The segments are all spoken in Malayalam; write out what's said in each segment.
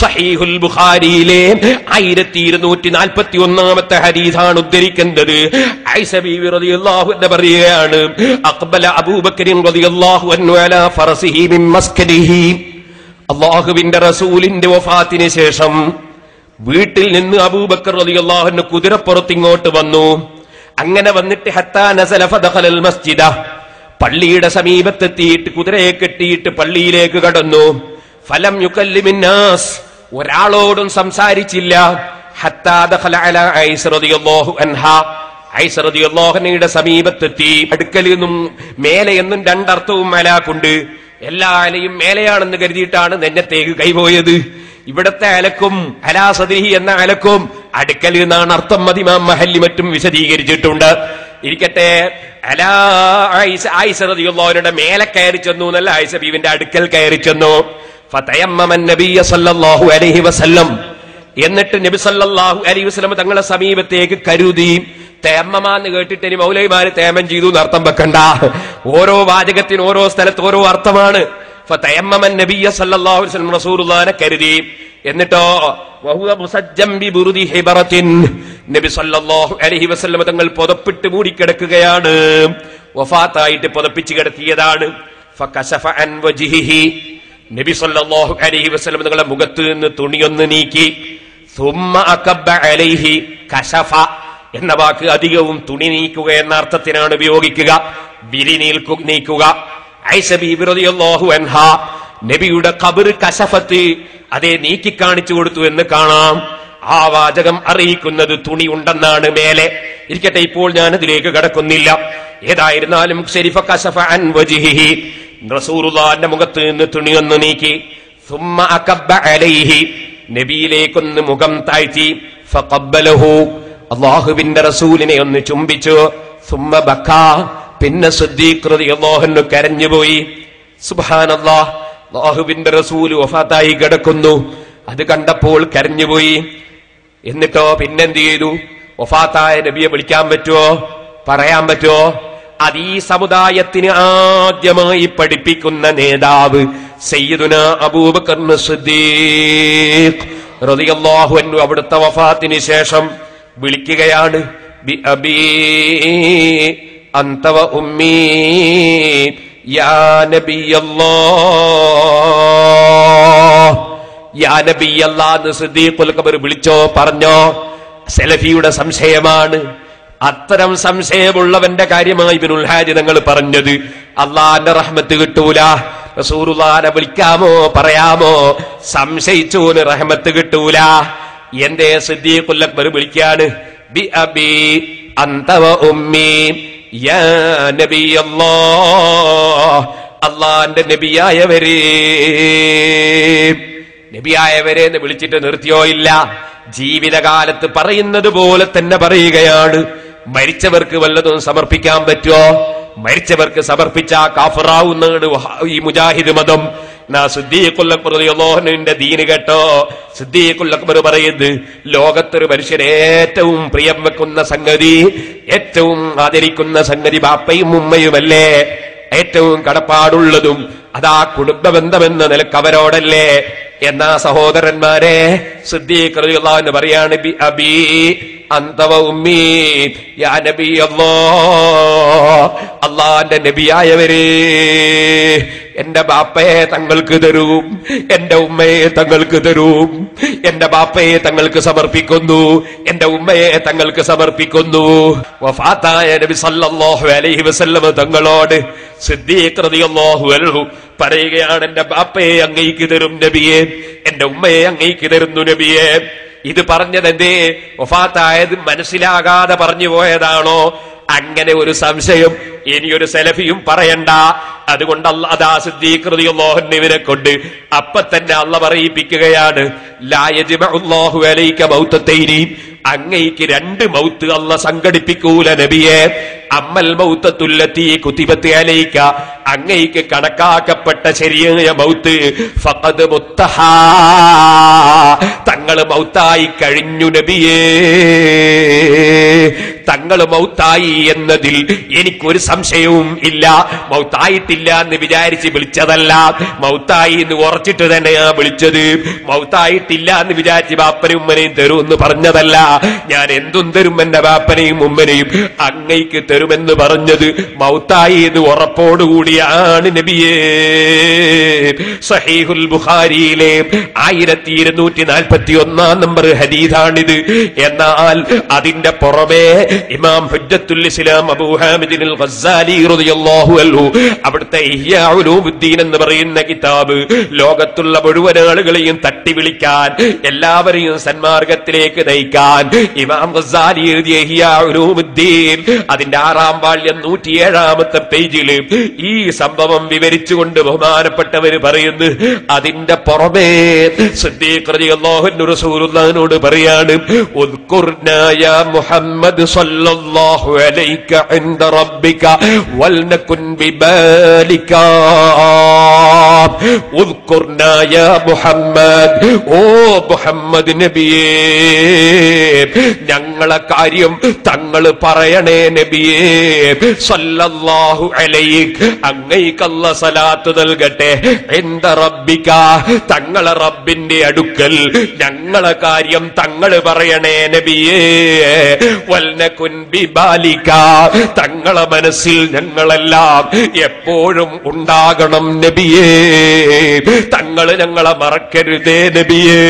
സഹീഹുൽ ബുഖാരിയിലെ ആയിരത്തി ഇരുന്നൂറ്റി നാൽപ്പത്തി ഒന്നാമത്തെ ഹദീസാണ് ഉദ്ധരിക്കുന്നത് പറയുകയാണ് അക്ബല മസ്കദിഹി അള്ളാഹുവിന്റെ റസൂലിന്റെ വഫാത്തിന് ശേഷം വീട്ടിൽ നിന്ന് അബൂബക്കർ റളിയല്ലാഹു അൻഹു കുതിരപ്പുറത്ത് ഇങ്ങോട്ട് വന്നു. അങ്ങനെ വന്നിട്ട് ഹത്താ നസല ഫദഖലൽ മസ്ജിദ. പള്ളിയുടെ സമീപത്തെത്തിയിട്ട് കുതിരയെ കെട്ടിയിട്ട് പള്ളിയിലേക്ക് കടന്നു. ഫലം യുക്കല്ലിമിന്നാസ് ഒരാളോടും സംസാരിച്ചില്ല. ഹത്താദ ദഖല അലാ റളിയല്ലാഹു അൻഹാ. ഐസ റളിയല്ലാഹു അൻഹയുടെ സമീപത്തെത്തി. അടുക്കലിൽ നിന്നും മേലെ എന്നും രണ്ടർത്ഥവും മലാക്കുണ്ട് എല്ലാ അലയും മേലെയാണെന്ന് കരുതിയിട്ടാണ് നെഞ്ഞത്തേക്ക് കൈപോയത്. ഇവിടത്തെ അലക്കും അലാസദിഹി എന്ന അലക്കും അടുക്കൽ നിന്നാണ് അർത്ഥം മതിമാം മഹല്ലി മറ്റും വിശദീകരിച്ചിട്ടുണ്ട്. ഇരിക്കട്ടെ. അലാ ആയിഷ ആയിഷ റതിയുള്ളവരുടെ മേലെ കയറി ചെന്നു എന്നല്ല ആയിഷ ബീവിന്റെ അടുക്കൽ കയറി ചെന്നു. എന്നിട്ട് നബി സല്ലല്ലാഹു അലൈഹി വസല്ലം തങ്ങളെ സമീപത്തേക്ക് കരുതി തേമ്മമാന്ന് കേട്ടിട്ട് ഇനി മൗലൈമാര് തേമം ചെയ്തു എന്ന് അർത്ഥം വെക്കണ്ട. ഓരോ വാചകത്തിന് ഓരോ സ്ഥലത്ത് ഓരോ അർത്ഥമാണ്. നബിയ സല്ലല്ലാഹു അലൈഹി വസല്ലം കരുതി. എന്നിട്ടോ വഹുവ മുസജ്ജം ഹിബറത്തിൻ. നബി സല്ലല്ലാഹു അലൈഹി വസല്ലം തങ്ങൾ പുതപ്പിട്ട് മൂടിക്കിടക്കുകയാണ്. വഫാത്തായിട്ട് പുതപ്പിച്ച് കിടത്തിയതാണ്. ഫകശഫ അൻ നബി സല്ലാഹു അലഹി വസ്ലം നിങ്ങളുടെ മുഖത്ത് നിന്ന് തുണിയൊന്ന് നീക്കി അലൈഹി കശഫ എന്ന വാക്ക് അധികവും തുണി നീക്കുക എന്ന അർത്ഥത്തിനാണ് ഉപയോഗിക്കുക. വിരി നീൽക്കു നീക്കുക. നബിയുടെ കബർ കശഫത്ത് അതേ നീക്കി കാണിച്ചു കൊടുത്തു എന്ന് കാണാം. ആ വാചകം അറിയിക്കുന്നത് തുണി ഉണ്ടെന്നാണ് മേലെ. ഇരിക്കട്ടെ ഇപ്പോൾ ഞാൻ അതിലേക്ക് കടക്കുന്നില്ല. ഏതായിരുന്നാലും ശരിഫ കശഫ അൻ റസൂറുള്ളാന്റെ മുഖത്ത് നിന്ന് തുണിയൊന്ന് നീക്കി. അകബ്ബ അലൈഹി. നബിയിലേക്കൊന്ന് മുഖം താഴ്ത്തി. അള്ളാഹുവിന്റെ റസൂലിനെ ഒന്ന് ചുംബിച്ചു. സുമ്മ ബക്ക. പിന്നെ സുദ്ധീകൃതി അള്ളാഹുന്നു കരഞ്ഞുപോയി സുബാനല്ലാ അള്ളാഹുവിന്റെ റസൂൽ വഫാത്തായി കിടക്കുന്നു. അത് കണ്ടപ്പോൾ കരഞ്ഞുപോയി എന്നിട്ടോ പിന്നെന്ത് ചെയ്തു? വഫാത്തായ നബിയെ വിളിക്കാൻ പറ്റുമോ പറയാൻ പറ്റുമോ അത് ഈ സമുദായത്തിന് ആദ്യമായി പഠിപ്പിക്കുന്ന നേതാവ് സയ്യിദുന അബൂബക്കർ സിദ്ദീഖ് അവിടുത്തെ വഫാത്തിന് ശേഷം വിളിക്കുകയാണ് ബി അബീ അന്തവ ഉമ്മീ യാ നബിയല്ലാഹ് യാ സിദ്ദീഖുൽ കബർ വിളിച്ചോ പറഞ്ഞോ? സെലഫിയുടെ സംശയമാണ്. അത്തരം സംശയമുള്ളവന്റെ കാര്യമായി ഇബ്നുൽ ഹാജി തങ്ങൾ പറഞ്ഞത് അള്ളാന്റെ റഹ്മത്ത് കിട്ടൂല. റസൂറുല്ലാനെ വിളിക്കാമോ പറയാമോ? സംശയിച്ചോന് റഹ്മത്ത് കിട്ടൂല. എന്റെ സിദ്ദീഖുൽ അക്ബർ വിളിക്കാണ്? ബി അബി അന്തവ ഉമ്മി. യാ അള്ളാന്റെ നബിയായവരെ. നബിയായവരെ എന്ന് വിളിച്ചിട്ട് നിർത്തിയോ ഇല്ല. ജീവിതകാലത്ത് പറയുന്നത് പോലെ തന്നെ പറയുകയാണ്. മരിച്ചവർക്ക് വല്ലതും സമർപ്പിക്കാൻ പറ്റുമോ മരിച്ചവർക്ക് സമർപ്പിച്ച കാഫറാവുന്നതാണ് ഈ മുജാഹിദ് മതം. നാ സിദ്ദീഖുല്ലക്ബറിന്റെ ദീന് കേട്ടോ. സിദ്ദീഖുല്ലക്ബർ പറയുന്നത് ലോകത്തൊരു മനുഷ്യന് ഏറ്റവും പ്രിയം വെക്കുന്ന സംഗതി ഏറ്റവും ആദരിക്കുന്ന സംഗതി ബാപ്പയും ഉമ്മയുമല്ലേ? ഏറ്റവും കടപ്പാടുള്ളതും അതാ കുടുംബ ബന്ധമെന്ന നിലയ്ക്ക് അവരോടല്ലേ? എന്നാ സഹോദരന്മാരെ സിദ്ദീഖ് പറയാണ് അള്ളാന്റെ നബിയായവരെ. എന്റെ ബാപ്പയെ തങ്ങൾക്ക് തരും. എന്റെ ഉമ്മയെ തങ്ങൾക്ക് തരും. എന്റെ ബാപ്പയെ തങ്ങൾക്ക് സമർപ്പിക്കുന്നു. എന്റെ ഉമ്മയെ തങ്ങൾക്ക് സമർപ്പിക്കുന്നു. വഫാത്തായ നബി സല്ലല്ലാഹു അലൈഹി വസല്ലം തങ്ങളോട് സിദ്ദീഖ് റളിയല്ലാഹു അൻഹു പറയുകയാണ് എന്റെ ബാപ്പയെ അങ്ങേക്ക് തരും നബിയെ. എന്റെ ഉമ്മയെ അങ്ങേക്ക് തരുന്നു നബിയെ. ഇത് പറഞ്ഞത് എന്തേ ഒഫാത്തായത് മനസ്സിലാകാതെ പറഞ്ഞു പോയതാണോ? അങ്ങനെ ഒരു സംശയം ഇനിയൊരു സെലഫിയും പറയണ്ട. അതുകൊണ്ട് അതാ സിദ്ധീകൃതിയുള്ളോഹന്നിവരെ കൊണ്ട് അപ്പൊ തന്നെ അള്ള പറയിപ്പിക്കുകയാണ്. മൗത്തത്തൈനി അങ്ങയ്ക്ക് രണ്ട് മൗത്ത് അല്ല സംഘടിപ്പിക്കൂല നബിയെ. അമ്മൽ മൗത്തത്തുല്ലത്തി കുത്തിപത്തി അലൈക. അങ്ങയ്ക്ക് കണക്കാക്കപ്പെട്ട ശരിയായ മൗത്ത്. ഫഖദ് മുത്തഹ. തങ്ങൾ മൗത്തായി കഴിഞ്ഞു നബിയേ. തങ്ങൾ മൗത്തായി എന്നതിൽ എനിക്കൊരു സംശയവും ഇല്ല. മൗത്തായിട്ടില്ല എന്ന് വിചാരിച്ച് വിളിച്ചതല്ല. മൗത്തായി എന്ന് ഉറച്ചിട്ട് തന്നെയാ വിളിച്ചത്. മൗത്തായിട്ടില്ല എന്ന് വിചാരിച്ച് ബാപ്പനെയും ഉമ്മനെയും തരും എന്ന് പറഞ്ഞതല്ല. ഞാൻ എന്തും തരും എന്റെ ബാപ്പനെയും ഉമ്മനെയും അങ്ങയ്ക്ക് തരുമെന്ന് പറഞ്ഞത് മൗത്തായി എന്ന് ഉറപ്പോടുകൂടിയാണ് നബിയേ. സഹീഹുൽ ബുഖാരിയിലെ ആയിരത്തി ഇരുന്നൂറ്റി നാൽപ്പത്തി ഒന്നാം നമ്പർ ഹദീദാണിത് എന്നാൽ അതിന്റെ പുറമെ ഇമാം ഹുജ്ജത്തുൽ ഇസ്ലാം അബൂ ഗസ്സാലി റളിയല്ലാഹു അൻഹു അവിടുത്തെ ഇഹ്യാ ഉലൂമുദ്ദീൻ എന്ന് പറയുന്ന കിതാബ് ലോകത്തുള്ള മുഴുവൻ ആളുകളെയും തട്ടി വിളിക്കാൻ എല്ലാവരെയും സന്മാർഗത്തിലേക്ക് നയിക്കാൻ ഇമാം ഗസ്സാലി എഴുതിയ അതിന്റെ ആറാം വാള്യം നൂറ്റിയേഴാമത്തെ പേജിൽ ഈ സംഭവം വിവരിച്ചുകൊണ്ട് ബഹുമാനപ്പെട്ടവര് പറയുന്നു അതിന്റെ പുറമേ റസൂലുള്ളാഹിനോട് പറയാണ് യാ മുഹമ്മദ് സല്ലല്ലാഹു റബ്ബിക വൽനകുൻ ബിബാലിക. യാ മുഹമ്മദ് ഓ മുഹമ്മദ് നബിയേ. ഞങ്ങളെ കാര്യം തങ്ങൾ പറയണേ നബിയേ. സല്ലല്ലാഹു സലാത്ത് നൽകട്ടെ. എന്ത റബ്ബിക്ക തങ്ങളെ റബ്ബിന്റെ അടുക്കൽ ഞങ്ങളെ കാര്യം തങ്ങൾ പറയണേ നബിയേ. വൽനകുൻ ബിബാലിക. തങ്ങളെ മനസ്സിൽ ഞങ്ങളെല്ലാം എപ്പോഴും ഉണ്ടാകണം നബിയേ. തങ്ങൾ ഞങ്ങളെ മറക്കരുതേ നബിയേ.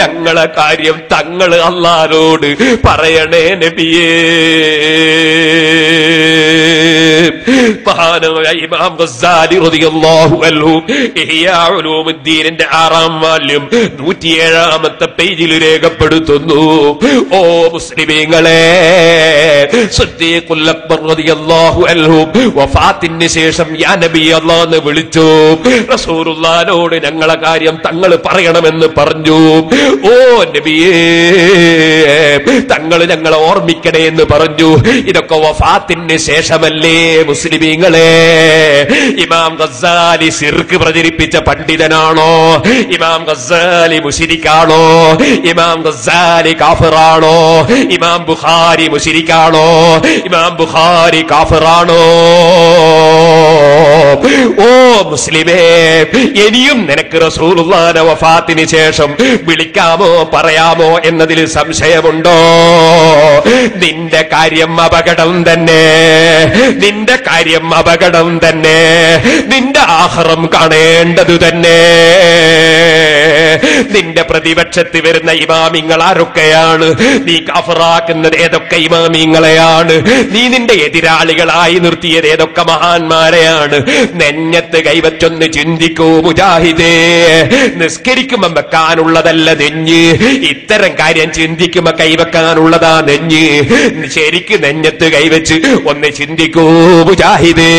ഞങ്ങളെ കാര്യം തങ്ങൾ അള്ളാരോട് പറയണേ നബിയേ. മഹാനായ ഇമാം റളിയല്ലാഹു അൻഹു ആറാം വാല്യം നൂറ്റിയേഴാമത്തെ പേജിൽ രേഖപ്പെടുത്തുന്നു. ഓ മുസ്ലിമീങ്ങളെ അക്ബർ റളിയല്ലാഹു അൻഹു ശേഷം യാ വിളിച്ചു. റസൂലുള്ളാഹിനോട് ഞങ്ങളെ കാര്യം തങ്ങൾ പറയണമെന്ന് പറഞ്ഞു. ഓ നബിയേ തങ്ങൾ ഞങ്ങളെ ഓർമ്മിക്കണേ എന്ന് പറഞ്ഞു. ഇതൊക്കെ വഫാത്തിന് ശേഷമല്ലേ? മുസ്ലിമീങ്ങളെ. ഇമാം ഗസാലി സിർക്ക് പ്രചരിപ്പിച്ച പണ്ഡിതനാണോ? ഇമാം ഗസാലി മുഷിരിക്കാണോ ഇമാം ഗസാലി കാഫിറാണോ? ഇമാം ബുഖാരി മുഷിരിക്കാണോ ഇമാം ബുഖാരി കാഫിറാണോ? ഓ മുസ്ലിമേ ഇനിയും നിനക്ക് റസൂലുള്ളാന വഫാത്തിന് ശേഷം വിളിക്കാമോ പറയാമോ എന്നതിൽ സംശയമുണ്ടോ? നിന്റെ കാര്യം അപകടം തന്നെ. നിന്റെ കാര്യം അപകടം തന്നെ. നിന്റെ ആഹാരം കാണേണ്ടതു തന്നെ. നിന്റെ പ്രതിപക്ഷത്ത് വരുന്ന ഇമാമിങ്ങൾ ആരൊക്കെയാണ്? നീ കഫറാക്കുന്നത് ഏതൊക്കെ ഇമാമിങ്ങളെയാണ്? നീ നിന്റെ എതിരാളികളായി നിർത്തിയത് ഏതൊക്കെ മഹാന്മാരെയാണ്? നെഞ്ഞത്ത് കൈവച്ചൊന്ന് ചിന്തിക്കൂ മുജാഹിദേ. നിസ്കരിക്കുമ്പോ വെക്കാനുള്ളതല്ല നെഞ്ഞ്. ഇത്തരം കാര്യം ചിന്തിക്കുമ്പോ കൈവെക്കാനുള്ളതാ നെഞ്ഞ്. ശരിക്ക് നെഞ്ഞത്ത് കൈവച്ച് ഒന്ന് ചിന്തിക്കൂ. മുജാഹിദേ